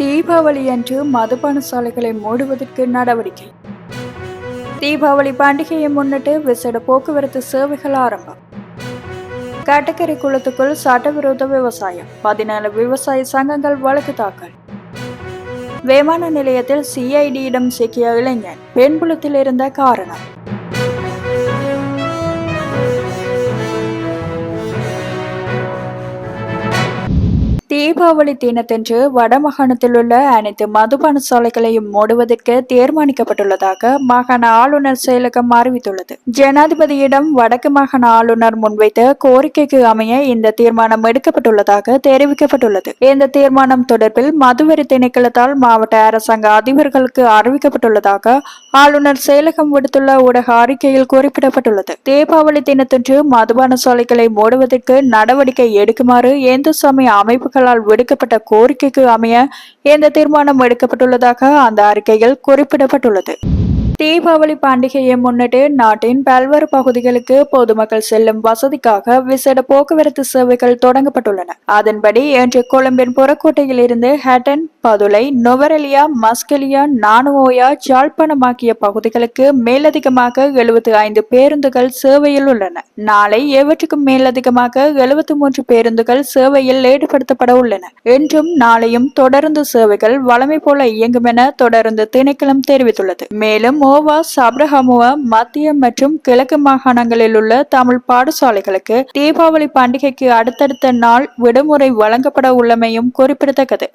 தீபாவளி அன்று மதுபான சாலைகளை மூடுவதற்கு நடவடிக்கை. தீபாவளி பண்டிகையை முன்னிட்டு விசேட போக்குவரத்து சேவைகள் ஆரம்பம். காட்டக்கரை குளத்துக்குள் சட்டவிரோத விவசாயம் பதினாலு விவசாய சங்கங்கள் வழக்கு தாக்கல். விமான நிலையத்தில் சிஐடியிடம் சிக்கிய இளைஞன் பெண்புலத்தில் இருந்த காரணம். தீபாவளி தினத்தன்று வடமாகாணத்தில் உள்ள அனைத்து மதுபான சாலைகளையும் மூடுவதற்கு தீர்மானிக்கப்பட்டுள்ளதாக மாகாண ஆளுநர் செயலகம் அறிவித்துள்ளது. ஜனாதிபதியிடம் வடக்கு மாகாண ஆளுநர் முன்வைத்த கோரிக்கைக்கு அமைய இந்த தீர்மானம் எடுக்கப்பட்டுள்ளதாக தெரிவிக்கப்பட்டுள்ளது. இந்த தீர்மானம் தொடர்பில் மதுவரி திணைக்களத்தால் மாவட்ட அரசாங்க அதிபர்களுக்கு அறிவிக்கப்பட்டுள்ளதாக ஆளுநர் செயலகம் விடுத்துள்ள ஊடக அறிக்கையில் குறிப்பிடப்பட்டுள்ளது. தீபாவளி தினத்தன்று மதுபான சாலைகளை மூடுவதற்கு நடவடிக்கை எடுக்குமாறு இந்து சமய அமைப்புகளால் விடுக்கப்பட்ட கோரிக்கைக்கு அமைய இந்த தீர்மானம் எடுக்கப்பட்டுள்ளதாக அந்த அறிக்கையில் குறிப்பிடப்பட்டுள்ளது. தீபாவளி பண்டிகையை முன்னிட்டு நாட்டின் பல்வேறு பகுதிகளுக்கு பொதுமக்கள் செல்லும் வசதிக்காக விசேட போக்குவரத்து சேவைகள் தொடங்கப்பட்டுள்ளன. அதன்படி இன்று கொழும்பின் புறக்கோட்டையில் இருந்து ஹட்டன் பதுளை நொவரெலியா மஸ்கெலியா நானுவோயா ஜாழ்ப்பாணம் ஆகிய பகுதிகளுக்கு மேலதிகமாக எழுபத்தி ஐந்து பேருந்துகள் சேவையில் உள்ளன. நாளை எவற்றுக்கும் மேலதிகமாக எழுபத்தி மூன்று பேருந்துகள் சேவையில் ஈடுபடுத்தப்பட உள்ளன. இன்றும் நாளையும் தொடர்ந்து சேவைகள் வளமை போல இயங்கும் என தொடர்ந்து திணைக்களம் தெரிவித்துள்ளது. மேலும் மோவாஸ் அப்ரஹமுவ மத்திய மற்றும் கிழக்கு மாகாணங்களில் உள்ள தமிழ் பாடசாலைகளுக்கு தீபாவளி பண்டிகைக்கு அடுத்தடுத்த நாள் விடுமுறை வழங்கப்பட உள்ளமையும் குறிப்பிடத்தக்கது.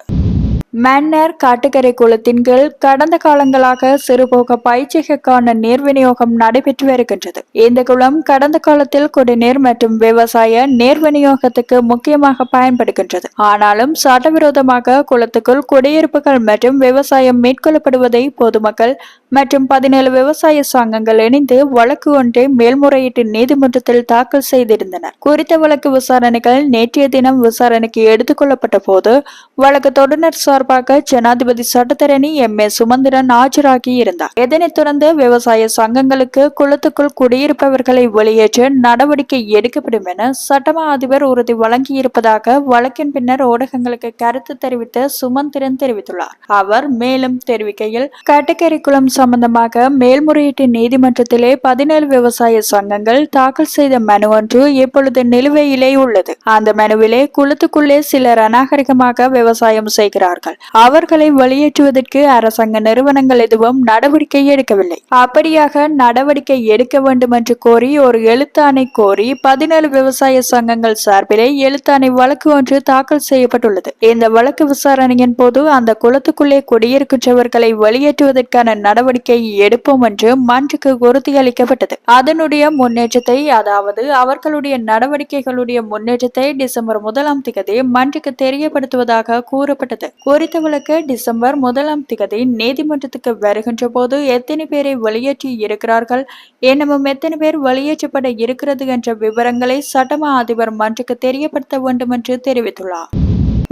மன்னர் காட்டுக்கரை குளத்தின் கீழ் கடந்த காலங்களாக சிறுபோக பயிற்சிகளுக்கான நீர் விநியோகம் நடைபெற்று வருகின்றது. இந்த குளம் கடந்த காலத்தில் குடிநீர் மற்றும் விவசாய நீர் விநியோகத்துக்கு முக்கியமாக பயன்படுகின்றது. ஆனாலும் சட்டவிரோதமாக குளத்துக்குள் குடியிருப்புகள் மற்றும் விவசாயம் மேற்கொள்ளப்படுவதை பொதுமக்கள் மற்றும் பதினேழு விவசாய சங்கங்கள் இணைந்து வழக்கு ஒன்றை மேல்முறையீட்டு நீதிமன்றத்தில் தாக்கல் செய்திருந்தனர். குறித்த வழக்கு விசாரணைகள் நேற்றைய தினம் விசாரணைக்கு எடுத்துக் கொள்ளப்பட்ட போது வழக்கு தொடுநர் சார்பாக ஜனாதிபதி சட்டத்தரணி எம். ஏ. சுமந்திரன் ஆஜராகி இருந்தார் இதனைத் தொடர்ந்து விவசாய சங்கங்களுக்கு குளத்துக்குள் குடியிருப்பவர்களை வெளியேற்ற நடவடிக்கை எடுக்கப்படும் என சட்டமா அதிபர் உறுதி வழங்கியிருப்பதாக வழக்கின் பின்னர் ஊடகங்களுக்கு கருத்து தெரிவித்த சுமந்திரன் தெரிவித்துள்ளார். அவர் மேலும் தெரிவிக்கையில் கட்டுக்கரிக்குளம் சம்பந்தமாக மேல்முறையீட்டு நீதிமன்றத்திலே பதினேழு விவசாய சங்கங்கள் தாக்கல் செய்த மனு ஒன்று இப்பொழுது நிலுவையிலே உள்ளது. அந்த மனுவிலே குளத்துக்குள்ளே சிலர் அநாகரிகமாக விவசாயம் செய்கிறார்கள். அவர்களை வெளியேற்றுவதற்கு அரசாங்க நிறுவனங்கள் எதுவும் நடவடிக்கை எடுக்கவில்லை. அப்படியாக நடவடிக்கை எடுக்க வேண்டும் என்று கோரி ஒரு எழுத்தாணை கோரி பதினேழு விவசாய சங்கங்கள் சார்பிலே எழுத்தாணை வழக்கு ஒன்று தாக்கல் செய்யப்பட்டுள்ளது. இந்த வழக்கு விசாரணையின் போது அந்த குளத்துக்குள்ளே குடியிருக்கின்றவர்களை வெளியேற்றுவதற்கான நடவடிக்கை எடுப்போம் என்று மன்றுக்கு உறுதியளிக்கப்பட்டது அதனுடைய முன்னேற்றத்தை அதாவது அவர்களுடைய நடவடிக்கைகளுடைய முன்னேற்றத்தை டிசம்பர் முதலாம் திகதி மன்றுக்கு தெரியப்படுத்துவதாக கூறப்பட்டது. குறித்த வழக்கு டிசம்பர் முதலாம் திகதி நீதிமன்றத்துக்கு வருகின்ற போது எத்தனை பேரை வெளியேற்றி இருக்கிறார்கள்? எனவும் எத்தனை பேர் வெளியேற்றப்பட இருக்கிறது என்ற விவரங்களை சட்டமா அதிபர் மன்றுக்கு தெரியப்படுத்த வேண்டும் என்று தெரிவித்துள்ளார்.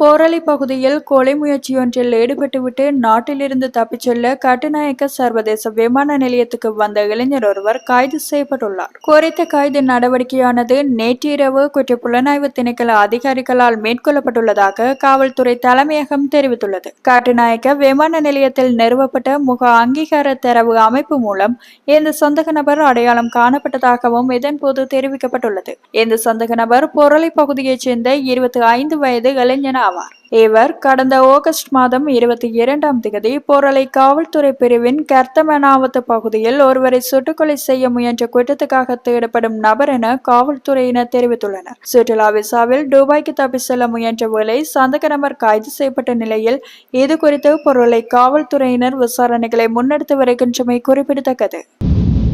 போரளி பகுதியில் கொலை முயற்சியொன்றில் ஈடுபட்டுவிட்டு நாட்டிலிருந்து தப்பிச் செல்ல கட்டுநாயக்க சர்வதேச விமான நிலையத்துக்கு வந்த இளைஞர் ஒருவர் கைது செய்யப்பட்டுள்ளார். குறித்த கைது நடவடிக்கையானது நேற்றிரவு குற்ற புலனாய்வு திணைக்கள அதிகாரிகளால் மேற்கொள்ளப்பட்டுள்ளதாக காவல்துறை தலைமையகம் தெரிவித்துள்ளது. கட்டுநாயக்க விமான நிலையத்தில் நிறுவப்பட்ட முக அங்கீகார தரவு அமைப்பு மூலம் இந்த சொந்தக நபர் அடையாளம் காணப்பட்டதாகவும் இதன்போது தெரிவிக்கப்பட்டுள்ளது. இந்த சொந்தக நபர் பொருளை பகுதியைச் சேர்ந்த இருபத்தி ஐந்து வயது இளைஞன் ஆவார். இவர் கடந்த ஆகஸ்ட் மாதம் இருபத்தி இரண்டாம் தேதி போரலை காவல்துறை பிரிவின் கர்த்தமனாவத்து பகுதியில் ஒருவரை சுட்டுக்கொலை செய்ய முயன்ற குற்றத்துக்காக தேடப்படும் நபர் என காவல்துறையினர் தெரிவித்துள்ளனர். சுற்றுலா விசாவில் துபாய்க்கு தப்பி செல்ல முயன்ற வேளை சந்தக நபர் கைது செய்யப்பட்ட நிலையில் இது குறித்து பொருளை காவல்துறையினர் விசாரணைகளை முன்னெடுத்து வருகின்றமை குறிப்பிடத்தக்கது.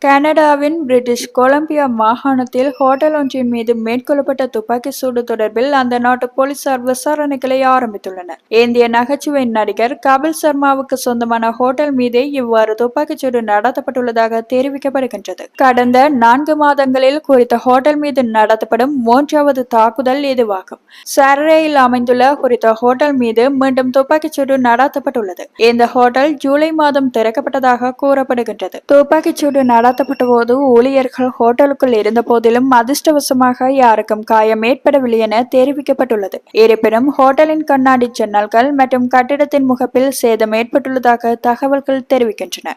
கனடாவின் பிரிட்டிஷ் கொலம்பியா மாகாணத்தில் ஹோட்டல் ஒன்றின் மீது மேற்கொள்ளப்பட்ட துப்பாக்கி சூடு தொடர்பில் அந்த நாட்டு போலீசார் விசாரணைகளை ஆரம்பித்துள்ளனர். இந்திய நகைச்சுவை நடிகர் கபில் சர்மாவுக்கு சொந்தமான ஹோட்டல் மீதே இவ்வாறு துப்பாக்கிச் சூடு நடத்தப்பட்டுள்ளதாக தெரிவிக்கப்படுகின்றது. கடந்த நான்கு மாதங்களில் குறித்த ஹோட்டல் மீது நடத்தப்படும் மூன்றாவது தாக்குதல் இதுவாகும். சரரேயில் அமைந்துள்ள குறித்த ஹோட்டல் மீது மீண்டும் துப்பாக்கிச்சூடு நடத்தப்பட்டுள்ளது. இந்த ஹோட்டல் ஜூலை மாதம் திறக்கப்பட்டதாக கூறப்படுகின்றது. துப்பாக்கிச்சூடு நட நடாத்தப்பட்ட போது ஊழியர்கள் ஹோட்டலுக்குள் இருந்த போதிலும் அதிர்ஷ்டவசமாக யாருக்கும் காயம் ஏற்படவில்லை என தெரிவிக்கப்பட்டுள்ளது. இருப்பினும் ஹோட்டலின் கண்ணாடி ஜன்னல்கள் மற்றும் கட்டிடத்தின் முகப்பில் சேதம் ஏற்பட்டுள்ளதாக தகவல்கள் தெரிவிக்கின்றன.